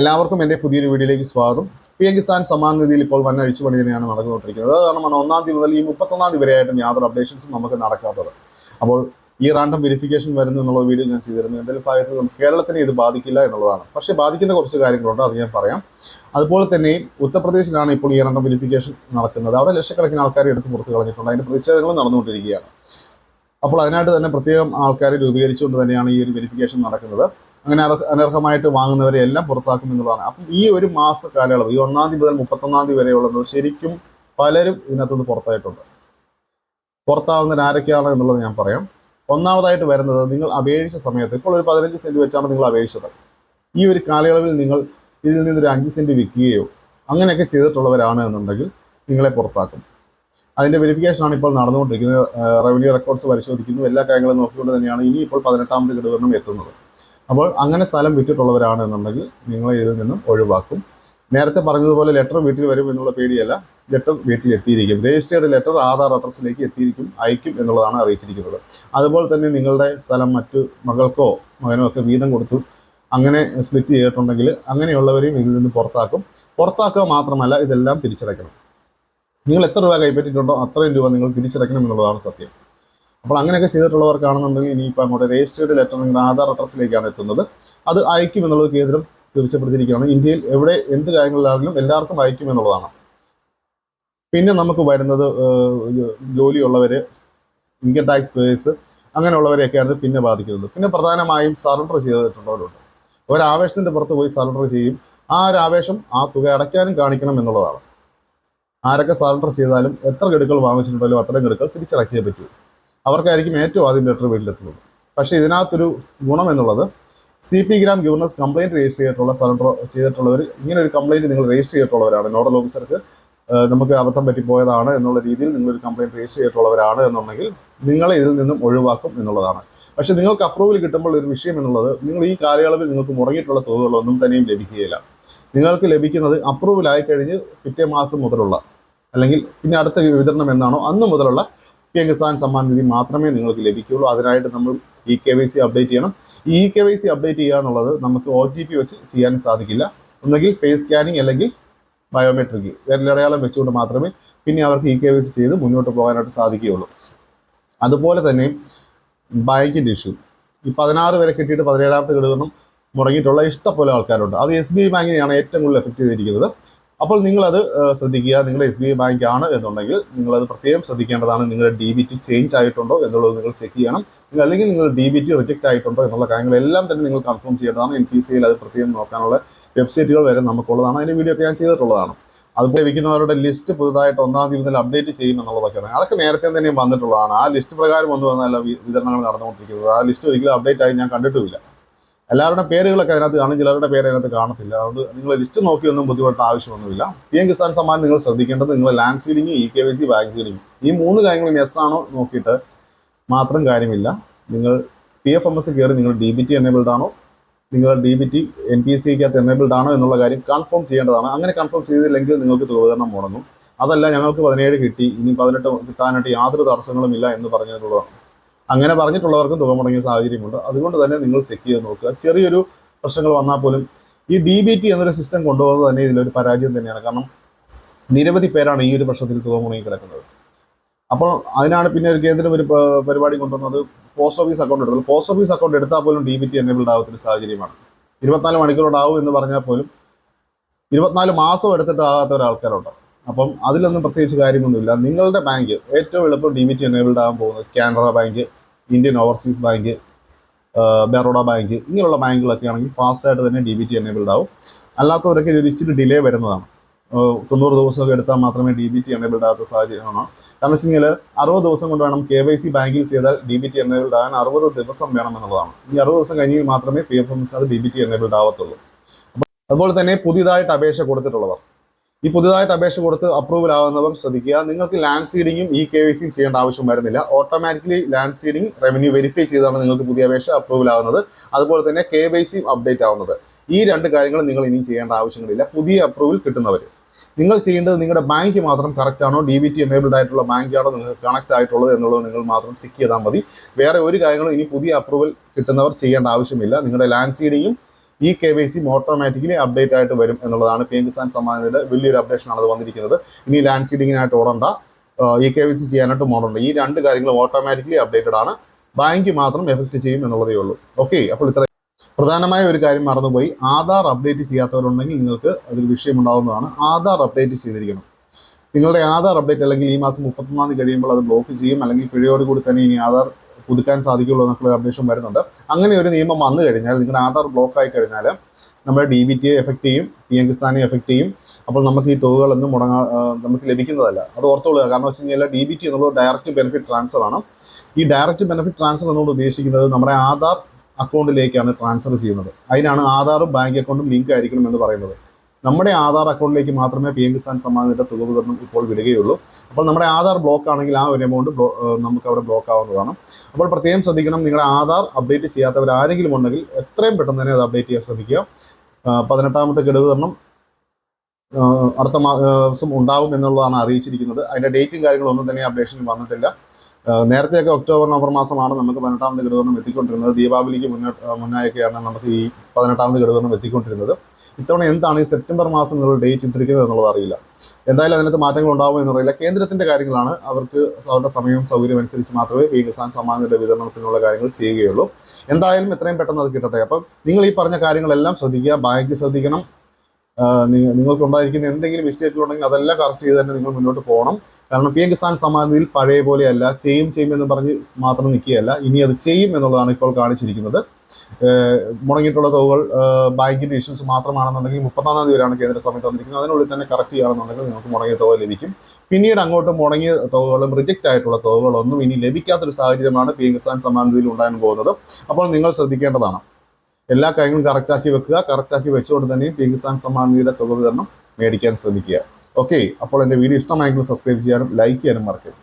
എല്ലാവർക്കും എന്റെ പുതിയൊരു വീഡിയോയിലേക്ക് സ്വാഗതം. പി എം കിസാൻ സമ്മാൻ നിധിയിൽ ഇപ്പോൾ വൻ അഴിച്ചുപണി തന്നെയാണ് നടന്നുകൊണ്ടിരിക്കുന്നത്. അത് കാരണമാണ് ഒന്നാം തീയതി മുതൽ ഈ മുപ്പത്തൊന്നാം തീയതി വരെയായിട്ടും യാതൊരു അപ്ഡേഷൻസും നമുക്ക് നടക്കാത്തത്. അപ്പോൾ ഈ റാൻഡം വെരിഫിക്കേഷൻ വരുന്നു എന്നുള്ള വീഡിയോ ഞാൻ ചെയ്തിരുന്നു. എന്തെങ്കിലും ഭാഗത്ത് നമുക്ക് കേരളത്തിനെ ഇത് ബാധിക്കില്ല എന്നുള്ളതാണ്. പക്ഷേ ബാധിക്കുന്ന കുറച്ച് കാര്യങ്ങളുണ്ട് അത് ഞാൻ പറയാം. അതുപോലെ തന്നെ ഉത്തർപ്രദേശിലാണ് ഇപ്പോൾ ഈ റാൻഡം വെരിഫിക്കേഷൻ നടക്കുന്നത്. അവിടെ ലക്ഷക്കണക്കിന് ആൾക്കാരെ എടുത്ത് പുറത്ത് കളഞ്ഞിട്ടുണ്ട്. അതിന്റെ പ്രതിഷേധങ്ങളും നടന്നുകൊണ്ടിരിക്കുകയാണ്. അപ്പോൾ അതിനായിട്ട് തന്നെ പ്രത്യേകം ആൾക്കാരെ രൂപീകരിച്ചുകൊണ്ട് തന്നെയാണ് ഈ ഒരു വെരിഫിക്കേഷൻ നടക്കുന്നത്. അങ്ങനെ അനർഹമായിട്ട് വാങ്ങുന്നവരെ എല്ലാം പുറത്താക്കും എന്നുള്ളതാണ്. അപ്പം ഈ ഒരു മാസ കാലയളവ് ഈ ഒന്നാം തീയതി മുതൽ മുപ്പത്തൊന്നാം തീയതി വരെയുള്ളത് ശരിക്കും പലരും ഇതിനകത്തുനിന്ന് പുറത്തായിട്ടുണ്ട്. പുറത്താവുന്നവർ ആരൊക്കെയാണ് എന്നുള്ളത് ഞാൻ പറയാം. ഒന്നാമതായിട്ട് വരുന്നത് നിങ്ങൾ അപേക്ഷിച്ച സമയത്ത് ഇപ്പോൾ ഒരു പതിനഞ്ച് സെന്റ് വെച്ചാണ് നിങ്ങൾ അപേക്ഷിച്ചത്. ഈ ഒരു കാലയളവിൽ നിങ്ങൾ ഇതിൽ നിന്നൊരു അഞ്ച് സെന്റ് വിൽക്കുകയോ അങ്ങനെയൊക്കെ ചെയ്തിട്ടുള്ളവരാണ് എന്നുണ്ടെങ്കിൽ നിങ്ങളെ പുറത്താക്കും. അതിന്റെ വെരിഫിക്കേഷനാണ് ഇപ്പോൾ നടന്നുകൊണ്ടിരിക്കുന്നത്. റവന്യൂ റെക്കോർഡ്സ് പരിശോധിക്കുന്നു. എല്ലാ കാര്യങ്ങളും നോക്കിക്കൊണ്ട് തന്നെയാണ് ഇനി ഇപ്പോൾ പതിനെട്ടാമത് ഗഡുവരണം എത്തുന്നത്. അപ്പോൾ അങ്ങനെ സ്ഥലം വിറ്റിട്ടുള്ളവരാണ് എന്നുണ്ടെങ്കിൽ നിങ്ങളെ ഇതിൽ നിന്നും ഒഴിവാക്കും. നേരത്തെ പറഞ്ഞതുപോലെ ലെറ്റർ വീട്ടിൽ വരും എന്നുള്ള പേടിയല്ല. ലെറ്റർ വീട്ടിൽ എത്തിയിരിക്കും. രജിസ്റ്റേർഡ് ലെറ്റർ ആധാർ അഡ്രസ്സിലേക്ക് എത്തിയിരിക്കും അയക്കും എന്നുള്ളതാണ് അറിയിച്ചിരിക്കുന്നത്. അതുപോലെ തന്നെ നിങ്ങളുടെ സ്ഥലം മറ്റു മകൾക്കോ മകനോ ഒക്കെ വീതം കൊടുത്തു അങ്ങനെ സ്പ്ലിറ്റ് ചെയ്തിട്ടുണ്ടെങ്കിൽ അങ്ങനെയുള്ളവരെയും ഇതിൽ നിന്ന് പുറത്താക്കും. പുറത്താക്കുക മാത്രമല്ല ഇതെല്ലാം തിരിച്ചടയ്ക്കണം. നിങ്ങൾ എത്ര രൂപ കൈപ്പറ്റിയിട്ടുണ്ടോ അത്രയും രൂപ നിങ്ങൾ തിരിച്ചടയ്ക്കണം എന്നുള്ളതാണ് സത്യം. അപ്പോൾ അങ്ങനെയൊക്കെ ചെയ്തിട്ടുള്ളവർക്കാണെന്നുണ്ടെങ്കിൽ ഇനിയിപ്പോൾ അങ്ങോട്ട് രജിസ്റ്റേർഡ് ലെറ്റർ നിങ്ങളുടെ ആധാർ അഡ്രസ്സിലേക്കാണ് എത്തുന്നത്. അത് അയക്കും എന്നുള്ളത് കേന്ദ്രം തീർച്ചപ്പെടുത്തിയിരിക്കുകയാണ് ഇന്ത്യയിൽ എവിടെ എന്ത് കാര്യങ്ങളിലാണെങ്കിലും എല്ലാവർക്കും അയക്കും എന്നുള്ളതാണ്. പിന്നെ നമുക്ക് വരുന്നത് ജോലിയുള്ളവർ ഇൻകം ടാക്സ് പേഴ്സ് അങ്ങനെയുള്ളവരെയൊക്കെയാണ് പിന്നെ ബാധിക്കുന്നത്. പിന്നെ പ്രധാനമായും സറണ്ടർ ചെയ്തിട്ടുള്ളവരുണ്ട്. ഒരാവേശത്തിന്റെ പുറത്ത് പോയി സറണ്ടർ ചെയ്യും. ആ ഒരു ആവേശം ആ തുക അടയ്ക്കാനും കാണിക്കണം എന്നുള്ളതാണ്. ആരൊക്കെ സറണ്ടർ ചെയ്താലും എത്ര ഗഡുക്കൾ വാങ്ങിച്ചിട്ടുണ്ടെങ്കിലും അത്രയും ഗഡുക്കൾ തിരിച്ചടക്കിയേ പറ്റൂ. അവർക്കായിരിക്കും ഏറ്റവും ആദ്യം ലെറ്റർ വീട്ടിലെത്തുന്നത്. പക്ഷേ ഇതിനകത്തൊരു ഗുണം എന്നുള്ളത് C P gram governance complaint register ചെയ്തിട്ടുള്ള സറണ്ടർ ചെയ്തിട്ടുള്ളവർ ഇങ്ങനെ ഒരു കംപ്ലയിന്റ് നിങ്ങൾ രജിസ്റ്റർ ചെയ്തിട്ടുള്ളവരാണ്. നോഡൽ ഓഫീസർക്ക് നമുക്ക് അബദ്ധം പറ്റിപ്പോയതാണ് എന്നുള്ള രീതിയിൽ നിങ്ങളൊരു കംപ്ലയിന്റ് രജിസ്റ്റർ ചെയ്തിട്ടുള്ളവരാണ് എന്നുണ്ടെങ്കിൽ നിങ്ങളെ ഇതിൽ നിന്നും ഒഴിവാക്കും എന്നുള്ളതാണ്. പക്ഷേ നിങ്ങൾക്ക് അപ്രൂവൽ കിട്ടുമ്പോൾ ഒരു വിഷയം എന്നുള്ളത് നിങ്ങൾ ഈ കാലയളവിൽ നിങ്ങൾക്ക് മുടങ്ങിയിട്ടുള്ള തുകകളൊന്നും തന്നെയും ലഭിക്കുകയില്ല. നിങ്ങൾക്ക് ലഭിക്കുന്നത് അപ്രൂവൽ ആയി കഴിഞ്ഞ് പിറ്റേ മാസം മുതലുള്ള അല്ലെങ്കിൽ പിന്നെ അടുത്ത വിതരണം എന്നാണോ അന്ന് മുതലുള്ള പി എം കിസാൻ സമ്മാൻ നിധി മാത്രമേ നിങ്ങൾക്ക് ലഭിക്കുകയുള്ളൂ. അതിനായിട്ട് നമ്മൾ E K Y C update ചെയ്യണം. E K Y C update ചെയ്യുക എന്നുള്ളത് നമുക്ക് ഒ ടി പി വെച്ച് ചെയ്യാൻ സാധിക്കില്ല. ഒന്നുകിൽ ഫേസ് സ്കാനിങ് അല്ലെങ്കിൽ ബയോമെട്രിക് വിരലടയാളം വെച്ചുകൊണ്ട് മാത്രമേ പിന്നെ അവർക്ക് ഇ കെ വൈ സി ചെയ്ത് മുന്നോട്ട് പോകാനായിട്ട് സാധിക്കുകയുള്ളൂ. അതുപോലെ തന്നെ ബാങ്കിന്റെ ഇഷ്യൂ ഈ പതിനാറ് വരെ കിട്ടിയിട്ട് പതിനേഴാമത്തെ ഘടകം മുടങ്ങിയിട്ടുള്ള ഇഷ്ടംപോലെ ആൾക്കാരുണ്ട്. അത് എസ് ബി ഐ ബാങ്കിനെയാണ് ഏറ്റവും കൂടുതൽ എഫക്റ്റ് ചെയ്തിരിക്കുന്നത്. അപ്പോൾ നിങ്ങളത് ശ്രദ്ധിക്കുക. നിങ്ങളുടെ എസ് ബി ഐ ബാങ്ക് ആണ് എന്നുണ്ടെങ്കിൽ നിങ്ങളത് പ്രത്യേകം ശ്രദ്ധിക്കേണ്ടതാണ്. നിങ്ങളുടെ ഡി ബി ടി ചേഞ്ച് ആയിട്ടുണ്ടോ എന്നുള്ളത് നിങ്ങൾ ചെക്ക് ചെയ്യണം. നിങ്ങൾ അല്ലെങ്കിൽ നിങ്ങൾ ഡി ബി ടി റിജക്റ്റ് ആയിട്ടുണ്ടോ എന്നുള്ള കാര്യങ്ങളെല്ലാം തന്നെ നിങ്ങൾ കൺഫേം ചെയ്യേണ്ടതാണ്. എൻ പി സിയിൽ അത് പ്രത്യേകം നോക്കാനുള്ള വെബ്സൈറ്റുകൾ വരെ നമുക്കുള്ളതാണ്. അതിന്റെ വീഡിയോ ഒക്കെ ഞാൻ ചെയ്തിട്ടുള്ളതാണ്. അതുപോലെ വിൽക്കുന്നവരുടെ ലിസ്റ്റ് പുതുതായിട്ട് ഒന്നാം തീയതി മുതൽ അപ്ഡേറ്റ് ചെയ്യും എന്നുള്ളതൊക്കെയാണ് അതൊക്കെ നേരത്തെ തന്നെ വന്നിട്ടുള്ളതാണ്. ആ ലിസ്റ്റ് പ്രകാരം ഒന്നും വന്നല്ല വിതരണങ്ങൾ നടന്നുകൊണ്ടിരിക്കുന്നത്. ആ ലിസ്റ്റ് ഒരിക്കലും അപ്ഡേറ്റ് ആയി ഞാൻ കണ്ടിട്ടുമില്ല. എല്ലാവരുടെ പേരുകളൊക്കെ അതിനകത്ത് കാണും. ചിലരുടെ പേര് അതിനകത്ത് കാണത്തില്ല. അതുകൊണ്ട് നിങ്ങൾ ലിസ്റ്റ് നോക്കിയൊന്നും ബുദ്ധിമുട്ട ആവശ്യമൊന്നുമില്ല. പി എം കിസാൻ സമ്മാൻ നിങ്ങൾ ശ്രദ്ധിക്കേണ്ടത് നിങ്ങൾ land seeding E K Y C bank seeding ഈ മൂന്ന് കാര്യങ്ങളും എസ് ആണോ നോക്കിയിട്ട് മാത്രം കാര്യമില്ല. നിങ്ങൾ പി എഫ് എം എസ് കയറി നിങ്ങൾ ഡി ബി ടി എനേബിൾഡ് ആണോ? നിങ്ങൾ D B T N P S സിക്കകത്ത് enabled ആണോ എന്നുള്ള കാര്യം കൺഫേം ചെയ്യേണ്ടതാണ്. അങ്ങനെ കൺഫേം ചെയ്തില്ലെങ്കിൽ നിങ്ങൾക്ക് തുകവിതരണം മുടങ്ങും. അതല്ല ഞങ്ങൾക്ക് പതിനേഴ് കിട്ടി. ഇനി പതിനെട്ട് കിട്ടാനായിട്ട് യാതൊരു തടസ്സങ്ങളും ഇല്ല എന്ന് പറഞ്ഞതിനുള്ളതാണ് അങ്ങനെ പറഞ്ഞിട്ടുള്ളവർക്കും തുക മുടങ്ങിയ സാഹചര്യമുണ്ട്. അതുകൊണ്ട് തന്നെ നിങ്ങൾ ചെക്ക് ചെയ്ത് നോക്കുക. ചെറിയൊരു പ്രശ്നങ്ങൾ വന്നാൽ പോലും ഈ ഡി ബി ടി എന്നൊരു സിസ്റ്റം കൊണ്ടുപോകുന്നത് തന്നെ ഇതിലൊരു പരാജയം തന്നെയാണ്. കാരണം നിരവധി പേരാണ് ഈ ഒരു പ്രശ്നത്തിൽ തുക മുടങ്ങി കിടക്കുന്നത്. അപ്പോൾ അതിനാണ് പിന്നെ ഒരു കേന്ദ്രം ഒരു പരിപാടി കൊണ്ടുവന്നത്. പോസ്റ്റ് ഓഫീസ് അക്കൗണ്ട് എടുത്തത്. പോസ്റ്റ് ഓഫീസ് അക്കൗണ്ട് എടുത്താൽ പോലും ഡി ബി ടി എനേബിൾഡ് ആവാത്തൊരു സാഹചര്യമാണ്. ഇരുപത്തിനാല് മണിക്കൂറുണ്ടാവും എന്ന് പറഞ്ഞാൽ പോലും ഇരുപത്തിനാല് മാസം എടുത്തിട്ട് ആകാത്ത ഒരാൾക്കാരുണ്ട്. അപ്പം അതിലൊന്നും പ്രത്യേകിച്ച് കാര്യമൊന്നുമില്ല. നിങ്ങളുടെ ബാങ്ക് ഏറ്റവും എളുപ്പം ഡി ബി ടി എനേബിൾഡ് ആകാൻ പോകുന്നത് Canara bank Indian overseas bank Baroda bank ഇങ്ങനെയുള്ള ബാങ്കുകളൊക്കെ ആണെങ്കിൽ ഫാസ്റ്റായിട്ട് തന്നെ ഡി ബി ടി എനേബിൾഡ് ആവും. അല്ലാത്തവരൊക്കെ ഒരു ഇച്ചിരി ഡിലേ വരുന്നതാണ്. തൊണ്ണൂറ് ദിവസമൊക്കെ എടുത്താൽ മാത്രമേ ഡി ബി ടി എനേബിൾഡ് ആകാത്ത സാഹചര്യമാണ് കാരണം വെച്ച് കഴിഞ്ഞാൽ അറുപത് ദിവസം കൊണ്ട് വേണം കെ വൈ സി ബാങ്കിൽ ചെയ്താൽ ഡി ബി ടി എനേബിൾഡ് ആകാൻ അറുപത് ദിവസം വേണം എന്നുള്ളതാണ് ഈ അറുപത് ദിവസം കഴിഞ്ഞ് മാത്രമേ പി എഫ് എം എസ് അത് ഡി ബി ടി എനേബിൾഡ് ആവത്തുള്ളൂ. അപ്പോൾ അതുപോലെ തന്നെ പുതിയതായിട്ട് അപേക്ഷ കൊടുത്തിട്ടുള്ളവർ. ഈ പുതുതായിട്ട് അപേക്ഷ കൊടുത്ത് അപ്രൂവൽ ആവുന്നവർ ശ്രദ്ധിക്കുക. നിങ്ങൾക്ക് ലാൻഡ് സീഡിങ്ങും ഇ കെ വൈ സിയും ചെയ്യേണ്ട ആവശ്യം വരുന്നില്ല. Automatically land seeding revenue verify ചെയ്താണ് നിങ്ങൾക്ക് പുതിയ അപേക്ഷ അപ്രൂവൽ ആവുന്നത് അതുപോലെ തന്നെ കെ വൈ സിയും അപ്ഡേറ്റ് ആവുന്നത്. ഈ രണ്ട് കാര്യങ്ങൾ നിങ്ങൾ ഇനി ചെയ്യേണ്ട ആവശ്യങ്ങളില്ല. പുതിയ അപ്രൂവൽ കിട്ടുന്നവർ നിങ്ങൾ ചെയ്യേണ്ടത് നിങ്ങളുടെ ബാങ്ക് മാത്രം കറക്റ്റ് ആണോ? ഡി ബി ടി എനേബിൾഡ് ആയിട്ടുള്ള ബാങ്ക് ആണോ നിങ്ങൾക്ക് കണക്ട് ആയിട്ടുള്ളത് എന്നുള്ളത് നിങ്ങൾ മാത്രം ചെക്ക് ചെയ്താൽ മതി. വേറെ ഒരു കാര്യങ്ങളും ഇനി പുതിയ അപ്രൂവൽ കിട്ടുന്നവർ ചെയ്യേണ്ട ആവശ്യമില്ല. നിങ്ങളുടെ land സീഡിങ്ങും E K Y C automatically update ആയിട്ട് വരും എന്നുള്ളതാണ് പി എം കിസാൻ സമ്മാനത്തിന്റെ വലിയൊരു അപ്ഡേഷൻ ആണ് അത് വന്നിരിക്കുന്നത്. ഇനി ലാൻഡ് സീഡിങ്ങിനായിട്ട് ഓടണ്ട. ഈ കെ വൈ സി ചെയ്യാനായിട്ട് മോഡുണ്ട്. ഈ രണ്ട് കാര്യങ്ങളും ഓട്ടോമാറ്റിക്കലി അപ്ഡേറ്റഡ് ആണ്. ബാങ്ക് മാത്രം എഫക്റ്റ് ചെയ്യും എന്നുള്ളതേ ഉള്ളൂ. ഓക്കെ അപ്പോൾ ഇത്ര. പ്രധാനമായ ഒരു കാര്യം മറന്നുപോയി. ആധാർ അപ്ഡേറ്റ് ചെയ്യാത്തവരുണ്ടെങ്കിൽ നിങ്ങൾക്ക് അതിൽ വിഷയമുണ്ടാകുന്നതാണ് ആധാർ അപ്ഡേറ്റ് ചെയ്തിരിക്കണം. നിങ്ങളുടെ ആധാർ അപ്ഡേറ്റ് അല്ലെങ്കിൽ ഈ മാസം മുപ്പത്തൊന്നാം തീയതി കഴിയുമ്പോൾ അത് ബ്ലോക്ക് ചെയ്യും. അല്ലെങ്കിൽ പിഴയോട് കൂടി തന്നെ ഇനി ആധാർ പുതുക്കാൻ സാധിക്കുള്ളൂ എന്നൊക്കെ അപ്ഡേഷൻ വരുന്നുണ്ട്. അങ്ങനെ ഒരു നിയമം വന്നു കഴിഞ്ഞാൽ നിങ്ങളുടെ ആധാർ ബ്ലോക്ക് ആയി കഴിഞ്ഞാൽ നമ്മുടെ ഡി ബി ടിയെ എഫക്റ്റ് ചെയ്യും പി എം കിസ്ഥാനെ എഫക്റ്റ് ചെയ്യും. അപ്പോൾ നമുക്ക് ഈ തുകകളൊന്നും മുടങ്ങാ നമുക്ക് ലഭിക്കുന്നതല്ല. അത് ഓർത്തോളുക. കാരണം വെച്ച് കഴിഞ്ഞാൽ ഡി ബി ടി എന്നുള്ളത് ഡയറക്റ്റ് ബെനിഫിറ്റ് ട്രാൻസ്ഫർ ആണ്. ഈ ഡയറക്റ്റ് ബെനിഫിറ്റ് ട്രാൻസ്ഫർ എന്നുകൊണ്ട് ഉദ്ദേശിക്കുന്നത് നമ്മുടെ ആധാർ അക്കൗണ്ടിലേക്കാണ് ട്രാൻസ്ഫർ ചെയ്യുന്നത്. അതിനാണ് ആധാറും ബാങ്ക് അക്കൗണ്ടും ലിങ്ക് ആയിരിക്കണം എന്ന് പറയുന്നത്. നമ്മുടെ ആധാർ അക്കൗണ്ടിലേക്ക് മാത്രമേ പി എം കിസാൻ സമ്മാനത്തിന്റെ തുക വിതരണം ഇപ്പോൾ വിടുകയുള്ളൂ. അപ്പോൾ നമ്മുടെ ആധാർ ബ്ലോക്ക് ആണെങ്കിൽ ആ ഒരു എമൗണ്ട് നമുക്ക് അവിടെ ബ്ലോക്ക് ആവുന്നതാണ്. അപ്പോൾ പ്രത്യേകം ശ്രദ്ധിക്കണം നിങ്ങളുടെ ആധാർ അപ്ഡേറ്റ് ചെയ്യാത്തവർ ആരെങ്കിലും ഉണ്ടെങ്കിൽ എത്രയും പെട്ടെന്ന് തന്നെ അത് അപ്ഡേറ്റ് ചെയ്യാൻ ശ്രമിക്കുക. പതിനെട്ടാമത്തെ ഗഡു വിതരണം അടുത്ത മാസം ഉണ്ടാവും എന്നുള്ളതാണ് അറിയിച്ചിരിക്കുന്നത്. അതിന്റെ ഡേറ്റും കാര്യങ്ങളും ഒന്നും തന്നെ അപ്ഡേഷനിൽ വന്നിട്ടില്ല. നേരത്തെയൊക്കെ ഒക്ടോബർ നവംബർ മാസമാണ് നമുക്ക് പതിനെട്ടാം തീയതി ഗഡുവർണം എത്തിക്കൊണ്ടിരുന്നത്. ദീപാവലിക്ക് മുന്നേ മുന്നായൊക്കെയാണ് നമുക്ക് ഈ പതിനെട്ടാം തീയതി ഗഡുവർണം എത്തിക്കൊണ്ടിരുന്നത്. ഇത്തവണ എന്താണ് ഈ സെപ്റ്റംബർ മാസം എന്നുള്ള ഡേറ്റ് ഇട്ടിരിക്കുന്നത് എന്നുള്ളത് അറിയില്ല. എന്തായാലും അതിനകത്ത് മാറ്റങ്ങൾ ഉണ്ടാവും എന്നറിയില്ല കേന്ദ്രത്തിന്റെ കാര്യങ്ങളാണ് അവർക്ക് അവരുടെ സമയവും സൗകര്യം അനുസരിച്ച് മാത്രമേ പി കിസാൻ സമ്മാനത്തിന്റെ വിതരണത്തിനുള്ള കാര്യങ്ങൾ ചെയ്യുകയുള്ളൂ. എന്തായാലും എത്രയും പെട്ടെന്ന് അത് കിട്ടട്ടെ. അപ്പം നിങ്ങൾ ഈ പറഞ്ഞ കാര്യങ്ങളെല്ലാം ശ്രദ്ധിക്കുക. ബാങ്ക് ശ്രദ്ധിക്കണം. നിങ്ങൾക്ക് ഉണ്ടായിരിക്കുന്ന എന്തെങ്കിലും മിസ്റ്റേക്കുകൾ ഉണ്ടെങ്കിൽ അതെല്ലാം കറക്റ്റ് ചെയ്ത് തന്നെ നിങ്ങൾ മുന്നോട്ട് പോകണം. കാരണം പി എം കിസാൻ സമ്മാനത്തിൽ പഴയ പോലെയല്ല ചെയ്യും ചെയ്യും എന്ന് പറഞ്ഞ് മാത്രം നിൽക്കുകയല്ല. ഇനി അത് ചെയ്യും എന്നുള്ളതാണ് ഇപ്പോൾ കാണിച്ചിരിക്കുന്നത്. മുടങ്ങിയിട്ടുള്ള തുകകൾ ബാങ്കിന്റെ ഇഷ്യൂസ് മാത്രമാണെന്നുണ്ടെങ്കിൽ മുപ്പത്താം തീയതി വരെയാണ് കേന്ദ്ര സമയത്ത് തന്നിരിക്കുന്നത്. അതിനുള്ളിൽ തന്നെ കറക്റ്റ് ചെയ്യുകയാണെന്നുണ്ടെങ്കിൽ നിങ്ങൾക്ക് മുടങ്ങിയ തുക ലഭിക്കും. പിന്നീട് അങ്ങോട്ട് മുടങ്ങിയ തുകകളും റിജക്റ്റ് ആയിട്ടുള്ള തുകകളൊന്നും ഇനി ലഭിക്കാത്തൊരു സാഹചര്യമാണ് പി എം കിസാൻ സമ്മാൻ നിധിയിൽ ഉണ്ടാകാൻ പോകുന്നത്. അപ്പോൾ നിങ്ങൾ ശ്രദ്ധിക്കേണ്ടതാണ്. എല്ലാ കാര്യങ്ങളും കറക്റ്റാക്കി വെക്കുക കറക്റ്റാക്കി വെച്ചുകൊണ്ട് തന്നെ പി കിസാൻ സമ്മാൻ നിധിയുടെ തുക വിതരണം മേടിക്കാൻ ശ്രമിക്കുക. ഓക്കെ അപ്പോൾ എന്റെ വീഡിയോ ഇഷ്ടമായെങ്കിൽ സബ്സ്ക്രൈബ് ചെയ്യാനും ലൈക്ക് ചെയ്യാനും മറക്കരുത്.